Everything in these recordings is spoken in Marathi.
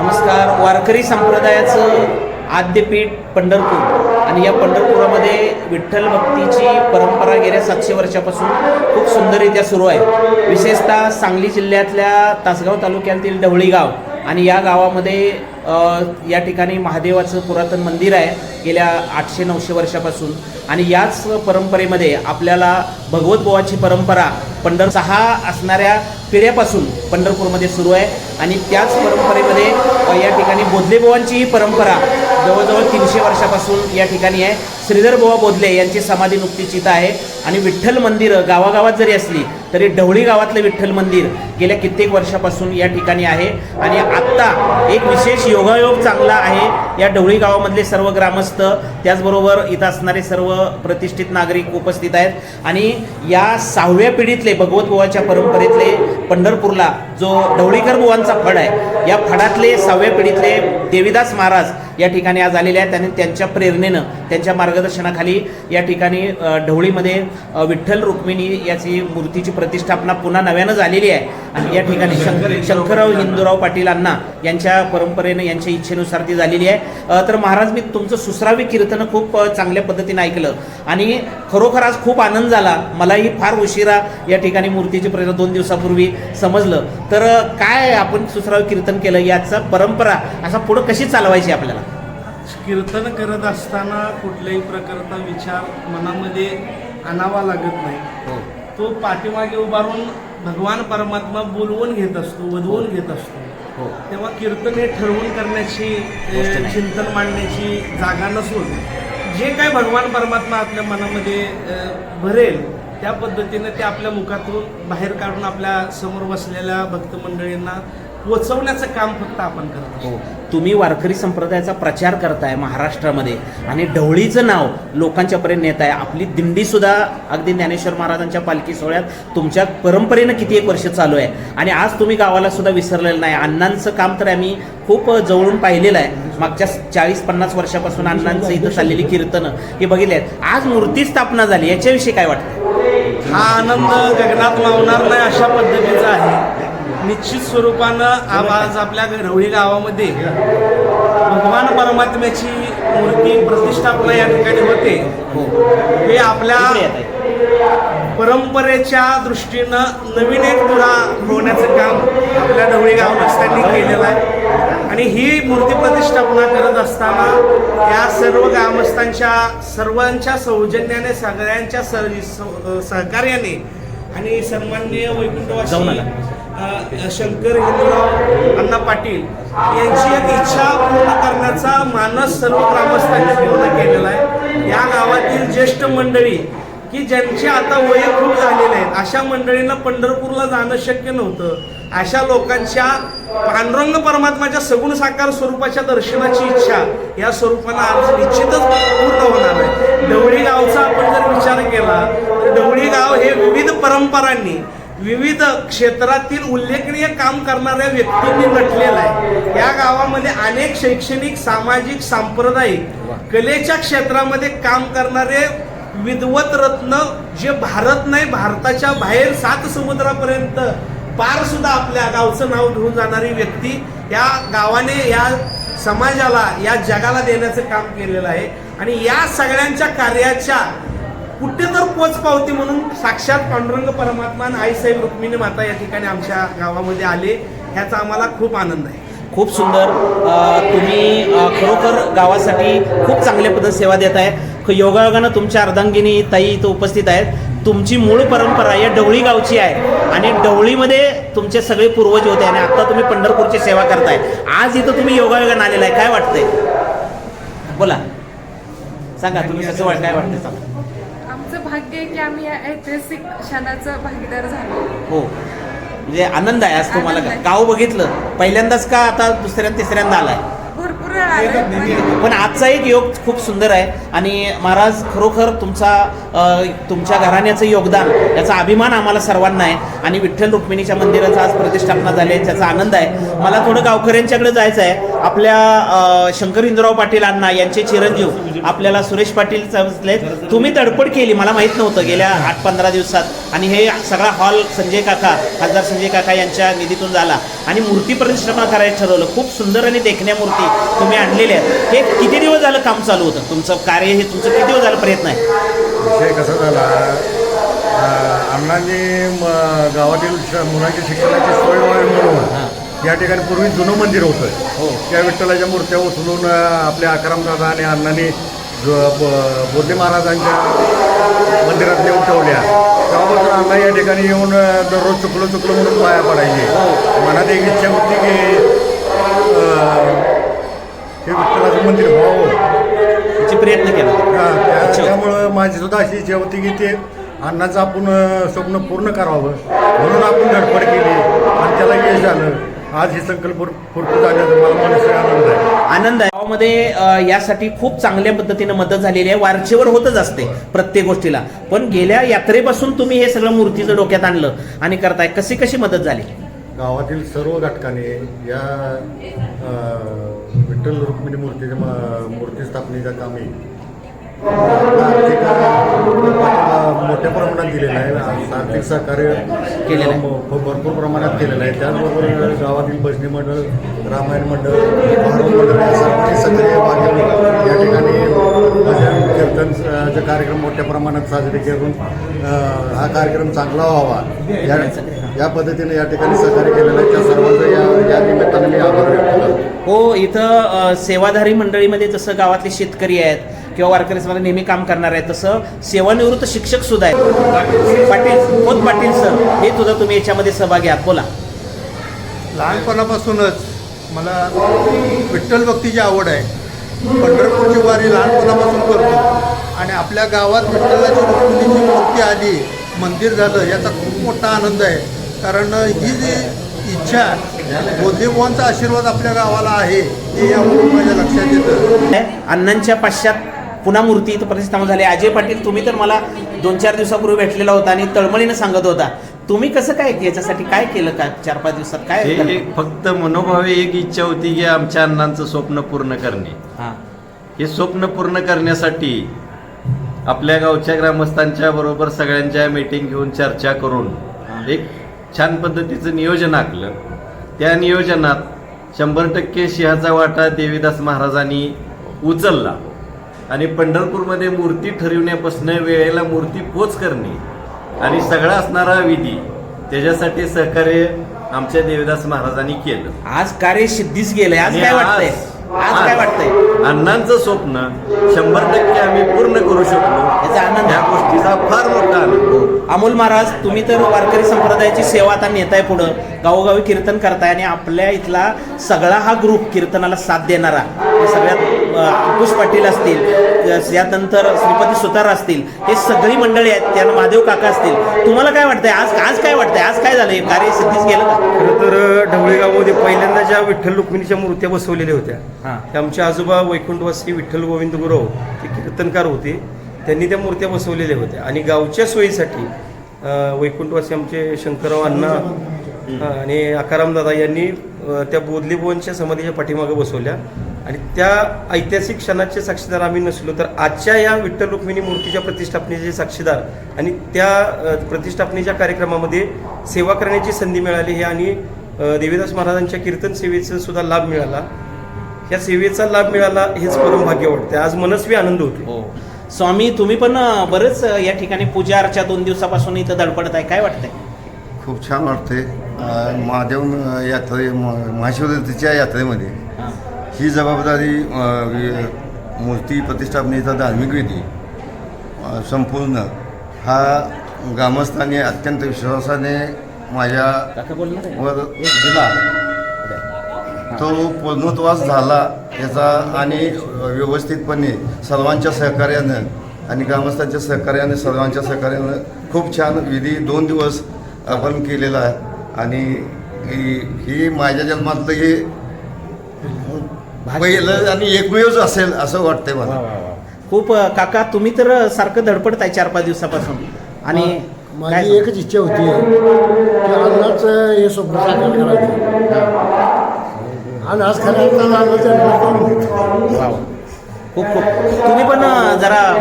नमस्कार. वारकरी संप्रदायाचं आद्यपीठ पंढरपूर. आणि या पंढरपुरामध्ये विठ्ठल भक्तीची परंपरा गेल्या सातशे वर्षापासून खूप सुंदररित्या सुरू आहे. विशेषतः सांगली जिल्ह्यातल्या तासगाव तालुक्यातील ढवळी गाव आणि या गावामध्ये या ठिकाणी महादेवाचं पुरातन मंदिर आहे गेल्या आठशे नऊशे वर्षापासून. आणि याच परंपरेमध्ये आपल्याला भगवत परंपरा पंढर सहा असणाऱ्या पिढ्यापासून पंढरपूरमध्ये सुरू आहे. आणि त्याच परंपरेमध्ये या ठिकाणी बोधले ही परंपरा जवळजवळ तीनशे वर्षापासून या ठिकाणी आहे. श्रीधर बुवा बोधले यांची समाधी नुकतीच इथं आहे. आणि विठ्ठल मंदिरं गावागावात जरी असली तरी ढवळी गावातलं विठ्ठल मंदिर गेल्या कित्येक वर्षापासून या ठिकाणी आहे. आणि आत्ता एक विशेष योगायोग चांगला आहे. या ढवळी गावामधले सर्व ग्रामस्थ त्याचबरोबर इथं असणारे सर्व प्रतिष्ठित नागरिक उपस्थित आहेत. आणि या सहाव्या पिढीतले भगवत बुवाच्या परंपरेतले पंढरपूरला जो ढवळीकर बुवांचा फड आहे या फडातले सहाव्या पिढीतले देवीदास महाराज या ठिकाणी आज आलेल्या आहेत आणि त्यांच्या प्रेरणेनं त्यांच्या मार्गदर्शनाखाली या ठिकाणी ढवळीमध्ये विठ्ठल रुक्मिणी याची मूर्तीची प्रतिष्ठापना पुन्हा नव्यानं झालेली आहे. आणि या ठिकाणी शंकर शंकरराव हिंदूराव पाटीलांना यांच्या परंपरेनं यांच्या इच्छेनुसार ती झालेली आहे. तर महाराज मी तुमचं सुसरावी कीर्तन खूप चांगल्या पद्धतीने ऐकलं. आणि खरोखर आज खूप आनंद झाला. मलाही फार उशिरा या ठिकाणी मूर्तीची प्रेरणा दोन दिवसापूर्वी समजलं. तर काय आपण सुसराव कीर्तन केलं? याचा परंपरा असा पुढं कशी चालवायची आपल्याला? कीर्तन करत असताना कुठल्याही प्रकारचा विचार मनामध्ये आणावा लागत नाही. हो. तो पाठीमागे उभारून भगवान परमात्मा बोलवून घेत असतो वधवून घेत असतो. हो. तेव्हा कीर्तन हे ठरवून करण्याची. चिंतन मांडण्याची जागा नसून जे काय भगवान परमात्मा आपल्या मनामध्ये भरेल त्या पद्धतीने ते आपल्या मुखातून बाहेर काढून आपल्यासमोर बसलेल्या भक्त मंडळींना पोचवण्याचं काम फक्त आपण करत हो. तुम्ही वारकरी संप्रदायाचा प्रचार करताय महाराष्ट्रामध्ये आणि ढवळीचं नाव लोकांच्यापर्यंत नेत आहे आपली दिंडी सुद्धा अगदी ज्ञानेश्वर महाराजांच्या पालखी सोहळ्यात तुमच्या परंपरेनं किती एक वर्ष चालू आहे. आणि आज तुम्ही गावाला सुद्धा विसरलेलं नाही. अण्णांचं काम तर आम्ही खूप जवळून पाहिलेलं आहे. मागच्या चाळीस पन्नास वर्षापासून अण्णांचं इथं चाललेली कीर्तनं हे बघितले आहेत आज मूर्ती स्थापना झाली. याच्याविषयी काय वाटतं हा आनंद गगनात मावणार नाही अशा पद्धतीचा आहे. निश्चित स्वरूपानं आ- आज आपल्या रवळी गावामध्ये भगवान परमात्म्याची मूर्ती प्रतिष्ठापना या ठिकाणी होते. हो. हे आपल्या. परंपरेच्या दृष्टीनं नवीन एक दुरा होण्याचं काम आपल्या ढवळी गावस्त्यांनी केलेलं आहे. आणि ही मूर्ती प्रतिष्ठापना करत असताना या सर्व ग्रामस्थांच्या सर्वांच्या सौजन्याने सगळ्यांच्या सह- सह- सहकार्याने आणि सन्माननीय जाऊ वैकुंठवासी शंकर हिंदूराव अण्णा पाटील यांची एक इच्छा पूर्ण करण्याचा मानस सर्व ग्रामस्थांनी पूर्ण केलेला आहे. या गावातील ज्येष्ठ मंडळी की ज्यांचे आता वय खूप झालेले आहेत अशा मंडळींना पंढरपूरला जाणं शक्य नव्हतं. अशा लोकांच्या पांडुरंग परमात्माच्या सगुण साकार स्वरूपाच्या दर्शनाची इच्छा या स्वरूपानं आज निश्चितच पूर्ण होणार आहे. ढवळी गावचा आपण जर विचार केला तर ढवळी गाव हे विविध परंपरांनी विविध क्षेत्रातील उल्लेखनीय काम करणाऱ्या व्यक्तींनी नटलेलं आहे. या गावामध्ये अनेक शैक्षणिक सामाजिक सांप्रदायिक कलेच्या क्षेत्रामध्ये काम करणारे विद्वत रत्न जे भारत नाही भारताच्या बाहेर सात समुद्रापर्यंत पार सुद्धा आपल्या गावचं नाव घेऊन जाणारी व्यक्ती या गावाने या समाजाला या जगाला देण्याचं काम केलेलं आहे. आणि या सगळ्यांच्या कार्याच्या कुठे तर पोच पावती म्हणून साक्षात पांडुरंग परमात्मा आईसाहेब रुक्मिणी माता या ठिकाणी आमच्या गावामध्ये आले. ह्याचा आम्हाला खूप आनंद आहे. खूप सुंदर. तुम्ही खरोखर गावासाठी खूप चांगल्या पद्धत सेवा देत आहे. योगायोगानं तुमच्या अर्धांगिनी ताई इथं उपस्थित आहेत. तुमची मूळ परंपरा या डवळी गावची आहे आणि ढवळीमध्ये तुमचे सगळे पूर्वज होते आणि आता तुम्ही पंढरपूरची सेवा करताय. आज इथं तुम्ही योगायोगानं आलेला आहे. काय वाटतंय? बोला. सांगा तुम्ही कसं वाट काय वाटतंय सांगा. आमचं भाग्य आहे की आम्ही या ऐतिहासिक क्षणाचं भागीदार झालो. हो. म्हणजे आनंद आहे आज तुम्हाला आनंद आहे. गाव बघितलं पहिल्यांदाच का आता दुसऱ्या तिसऱ्यांदा आलोय, पण पण आजचा एक योग खूप सुंदर आहे. आणि महाराज खरोखर तुमचा तुमच्या घराण्याचं योगदान याचा अभिमान आम्हाला सर्वांना आहे. आणि विठ्ठल रुक्मिणीच्या मंदिराचा आज प्रतिष्ठापना झाली आहे त्याचा आनंद आहे. मला थोडं गावकऱ्यांच्याकडे जायचं आहे. आपल्या शंकर इंदुराव पाटील अण्णा यांचे चिरंजीव आपल्याला सुरेश पाटील समजले तुम्ही तडपड केली मला माहीत नव्हतं. गेल्या आठ पंधरा दिवसात आणि हे सगळा हॉल संजय काका खासदार संजय काका यांच्या निधीतून झाला. आणि मूर्ती प्रतिष्ठापना करायचं ठरवलं. खूप सुंदर आणि देखण्या मूर्ती तुम्ही आणलेल्या आहेत. हे किती दिवस झालं काम चालू होतं? तुमचं कार्य हे तुमचं किती दिवस झालं प्रयत्न आहे? विषय कसा झाला? अण्णांनी गावातील मुलांच्या शिक्षणाची सोय व्हावी म्हणून या ठिकाणी पूर्वी जुनं मंदिर होतं. हो. त्या विठ्ठलाच्या मूर्त्या उचलून आपल्या आकाराम दादा आणि अण्णांनी बोधले महाराजांच्या मंदिरात नेऊन ठेवल्या. तेव्हापासून अण्णा या ठिकाणी येऊन दररोज चुकलो चुकलो म्हणून पाया पडायचे. मनात एक इच्छा होती की हे विठ्ठलाचं मंदिर व्हावं. त्याची प्रयत्न केला. हा. त्यामुळं माझी सुद्धा अशी इच्छा होती की ते अण्णाचं आपण स्वप्न पूर्ण करावं. म्हणून आपण धडपड केली. आणि त्याला यश आलं. आज हे संकल्प पूर- पूर्ण झाल्याचा मला मनसे आनंद आहे. आनंद आहे. गावामध्ये यासाठी खूप चांगल्या पद्धतीनं मदत झालेली आहे. वारचेवर होतच असते प्रत्येक गोष्टीला. पण गेल्या यात्रेपासून तुम्ही हे सगळं मूर्तीचं डोक्यात आणलं आणि करताय. कशी कशी मदत झाली? गावातील सर्व घटकाने या अ, विठ्ठल रुक्मिणी मूर्तीच्या म- मूर्ती स्थापनेच्या कामी आर्थिक मोठ्या प्रमाणात दिलेलं आहे. आर्थिक सहकार्य केलेलं आहे. भरपूर प्रमाणात केलेलं आहे. त्याचबरोबर गावातील भजनी मंडळ रामायण मंडळ भारूड मंडळ या सर्वांनी सक्रिय भाग घेऊन या ठिकाणी भजन कीर्तन अ, चे कार्यक्रम मोठ्या प्रमाणात साजरे करून हा कार्यक्रम चांगला व्हावा. या या पद्धतीने या ठिकाणी सहकार्य केलेलं आहे. त्या सर्वांचं या या निमित्ताने मी आभार व्यक्त करतो. हो इथं सेवाधारी मंडळीमध्ये जसं गावातले शेतकरी आहेत किंवा वारकरी समाज नेहमी काम करणार आहेत तसं सेवानिवृत्त शिक्षक सुद्धा आहेत. पाटील खोत पाटील सर? हे सुद्धा तुम्ही याच्यामध्ये सहभागी आहात. बोला. लहानपणापासूनच मला विठ्ठल भक्तीची आवड आहे. पंढरपूरची वारी लहानपणापासून करतो. आणि आपल्या गावात विठ्ठलाची रुक्मिणीची मूर्ती आली मंदिर झालं याचा खूप मोठा आनंद आहे. कारण ही जी इच्छा बोधेबुवांचा आशीर्वाद आपल्या गावाला आहे हे यावरून माझ्या लक्षात येतं. अण्णांच्या पाश्चात पुन्हा मूर्ती इथं प्रतिष्ठापन झाली. अजय पाटील तुम्ही तर मला दोन चार दिवसापूर्वी भेटलेला होता आणि तळमळीनं सांगत होता. तुम्ही कसं काय याच्यासाठी काय केलं का चार पाच दिवसात? काय हे फक्त मनोभावे एक इच्छा होती की आमच्या अण्णांचं स्वप्न पूर्ण करणे. हा. हे स्वप्न पूर्ण करण्यासाठी आपल्या गावच्या ग्रामस्थांच्या बरोबर सगळ्यांच्या मीटिंग घेऊन चर्चा करून एक छान पद्धतीचं नियोजन आखलं. त्या नियोजनात शंभर टक्के सिंहाचा वाटा देवीदास महाराजांनी उचलला. आणि पंढरपूरमध्ये मूर्ती ठरविण्यापासून वेळेला मूर्ती पोच करणे आणि सगळा असणारा विधी त्याच्यासाठी सहकार्य आमच्या देवीदास महाराजांनी केलं. आज कार्य सिद्धीच गेलंय. आज काय वाटतंय? आज काय वाटतंय? अण्णांचं स्वप्न शंभर टक्के आम्ही पूर्ण करू शकलो. याचा आनंद त्या गोष्टीचा फार मोठा अमोल महाराज तुम्ही तर वारकरी संप्रदायाची सेवा आता नेताय पुढं. गावोगावी कीर्तन करताय आणि आपल्या इथला सगळा हा ग्रुप कीर्तनाला साथ देणारा सगळ्यात अंकुश पाटील असतील यानंतर श्रीपती सुतार असतील हे सगळी मंडळी आहेत त्यानं महादेव काका असतील. तुम्हाला काय वाटतंय? आज आज काय वाटतंय? आज काय झालं? कार्य सिद्धीच गेलं का? खरं तर ढवळेगावमध्ये पहिल्यांदा ज्या विठ्ठल रुक्मिणीच्या मूर्त्या बसवलेल्या होत्या हां. त्या आमचे आजोबा वैकुंठवासी विठ्ठल गोविंद गुरव ते कीर्तनकार होते. त्यांनी त्या मूर्त्या बसवलेल्या होत्या. आणि गावच्या सोयीसाठी वैकुंठवासी आमचे शंकरराव अण्णा आणि आकाराम दादा यांनी त्या बोधलीभुवनच्या समाधीच्या पाठीमागे बसवल्या. आणि त्या ऐतिहासिक क्षणाचे साक्षीदार आम्ही नसलो तर आजच्या या विठ्ठल रुक्मिणी मूर्तीच्या प्रतिष्ठापनेचे साक्षीदार आणि त्या प्रतिष्ठापनेच्या कार्यक्रमामध्ये सेवा करण्याची संधी मिळाली. हे आणि देवीदास महाराजांच्या कीर्तन सेवेचा सुद्धा लाभ मिळाला. या सेवेचा लाभ मिळाला हेच परम भाग्य वाटते आज मनस्वी आनंद होतो हो. स्वामी तुम्ही पण बरंच या ठिकाणी पूजा अर्चा दोन दिवसापासून इथं धडपडत आहे काय वाटतंय खूप छान वाटते महादेव यात्रे महाशिवरात्रीच्या यात्रेमध्ये हां. जबाबदारी मूर्ती प्रतिष्ठापनेचा धार्मिक विधी संपूर्ण हा ग्रामस्थांनी अत्यंत विश्वासाने माझ्या? वर दिला तो पूर्णत्वास झाला याचा आणि व्यवस्थितपणे सर्वांच्या सहकार्यानं आणि ग्रामस्थांच्या सहकार्याने सर्वांच्या सहकार्यानं खूप छान विधी दोन दिवस आपण केलेला आहे. आणि ही ही माझ्या जन्मातलं हे पहिलं आणि एकमेवच असेल असं वाटतंय मला. खूप काका तुम्ही तर सारखं धडपडताय चार पाच दिवसापासून. आणि माझी एकच इच्छा होती. की अण्णाच हे स्वप्न साकार करायचं. आणि आज वाव. खूप खूप. तुम्ही पण जरा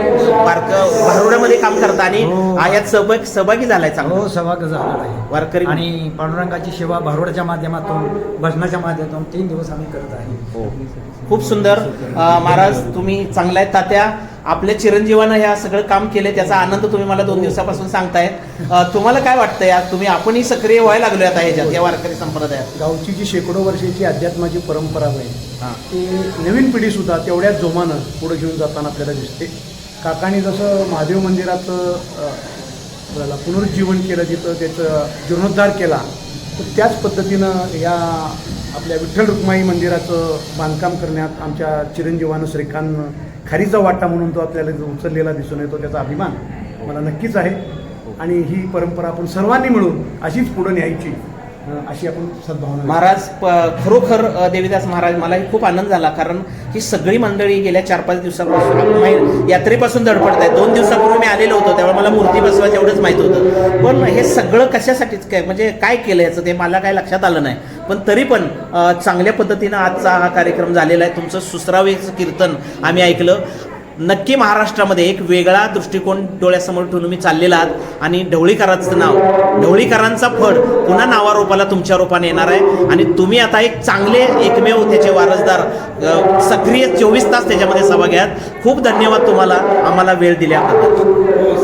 बारक भारुड्यामध्ये काम करता आणि आ, यात सहभाग सहभागी झालाय चांगला. हो सहभाग झाला आहे. वारकरी. आणि पांडुरंगाची सेवा भारुडाच्या माध्यमातून भजनाच्या माध्यमातून तीन दिवस आम्ही करत आहे. हो. खूप सुंदर. अं, महाराज तुम्ही चांगला आहेत तात्या. आपल्या चिरंजीवानं ह्या सगळं काम केले त्याचा आनंद तुम्ही मला दोन दिवसापासून सांगताय तुम्हाला काय वाटतं या तुम्ही आपणही सक्रिय व्हायला लागलो आता ह्याच्यात या वारकरी संप्रदायात. गावची जी शेकडो वर्षाची अध्यात्माची परंपरा आहे हां. ती नवीन पिढीसुद्धा तेवढ्याच जोमानं पुढे घेऊन जाताना आपल्याला दिसते. काकांनी जसं महादेव मंदिराचं आपल्याला पुनरुज्जीवन केलं तिथं त्याचं जीर्णोद्धार केला तर त्याच पद्धतीनं या आपल्या विठ्ठल रुक्माई मंदिराचं बांधकाम करण्यात आमच्या चिरंजीवानं श्रीकांत खारीचा वाटा म्हणून तो आपल्याला जो उचललेला दिसून येतो त्याचा अभिमान मला नक्कीच आहे. आणि ही परंपरा आपण सर्वांनी मिळून अशीच पुढे न्यायची. अशी आपण सद्भावना महाराज प- खरोखर देवीदास महाराज मलाही खूप आनंद झाला कारण ही सगळी मंडळी गेल्या चार पाच दिवसापासून आपण यात्रेपासून धडपडत आहे दोन दिवसापूर्वी मी आलेलो होतो त्यामुळे मला मूर्ती बसवायचं एवढंच माहीत होतं. पण हे सगळं कशासाठीच काय म्हणजे काय केलं याचं ते मला काय लक्षात आलं नाही. पण तरी पण चांगल्या पद्धतीनं आजचा हा कार्यक्रम झालेला आहे. तुमचं सुसरावेचं कीर्तन आम्ही ऐकलं. नक्की महाराष्ट्रामध्ये एक वेगळा दृष्टिकोन डोळ्यासमोर ठेवून मी चाललेला आहात. आणि ढवळीकरांचं नाव ढवळीकरांचा फड पुन्हा नावारोपाला तुमच्या रूपाने येणार आहे. आणि तुम्ही आता एक चांगले एकमेव त्याचे वारसदार सक्रिय चोवीस तास त्याच्यामध्ये सहभागी आहात. खूप धन्यवाद तुम्हाला. आम्हाला वेळ दिल्याबद्दल. हो,